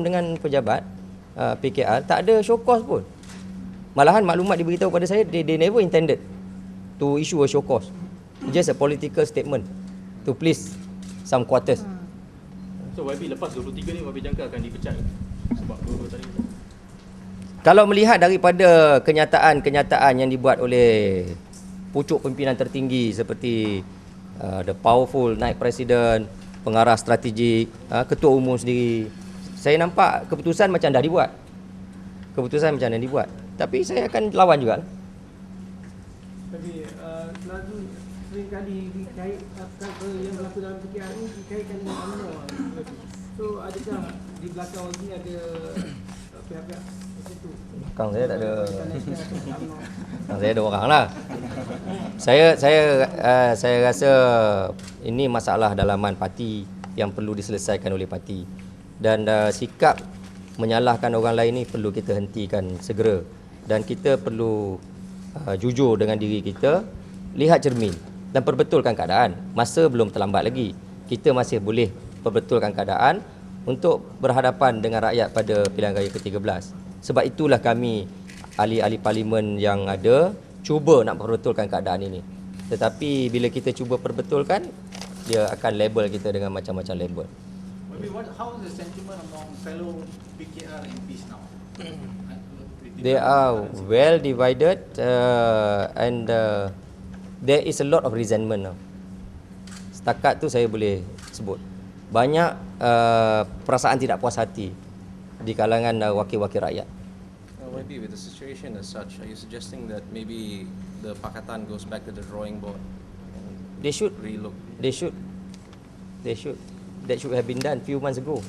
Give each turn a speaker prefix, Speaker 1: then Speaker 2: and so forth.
Speaker 1: dengan pejabat uh, PKR tak ada show cause pun. Malahan maklumat diberitahu pada saya they, they never intended to issue a show cause. Just a political statement to please some quarters.
Speaker 2: So YB lepas 23 ni YB jangka akan dipecat? Sebab dua-dua tadi
Speaker 1: Kalau melihat daripada kenyataan-kenyataan yang dibuat oleh pucuk pimpinan tertinggi seperti uh, the powerful naik presiden, pengarah strategik, uh, ketua umum sendiri, saya nampak keputusan macam dah dibuat. Keputusan macam dah dibuat. Tapi saya akan lawan juga.
Speaker 3: Tapi uh, selalu seringkali dikait apa yang berlaku dalam PKR ni dikaitkan dengan UMNO. So adakah di belakang ni ada uh, pihak-pihak macam tu?
Speaker 1: Kang saya tak ada Kang saya ada orang lah. Saya saya uh, saya rasa ini masalah dalaman parti yang perlu diselesaikan oleh parti dan uh, sikap menyalahkan orang lain ni perlu kita hentikan segera. Dan kita perlu uh, jujur dengan diri kita lihat cermin dan perbetulkan keadaan. Masa belum terlambat lagi kita masih boleh perbetulkan keadaan untuk berhadapan dengan rakyat pada pilihan raya ke-13 sebab itulah kami ahli-ahli parlimen yang ada cuba nak perbetulkan keadaan ini. Tetapi bila kita cuba perbetulkan dia akan label kita dengan macam-macam label
Speaker 4: what, how is the sentiment among fellow PKR MPs now?
Speaker 1: they are well divided uh, and uh, there is a lot of resentment now. Setakat tu saya boleh sebut. Banyak uh, perasaan tidak puas hati di kalangan uh, wakil-wakil rakyat.
Speaker 5: Uh, maybe with the situation as such, are you suggesting that maybe the Pakatan goes back to the drawing board
Speaker 1: They should
Speaker 5: relook?
Speaker 1: they should they should that should have been done few months ago.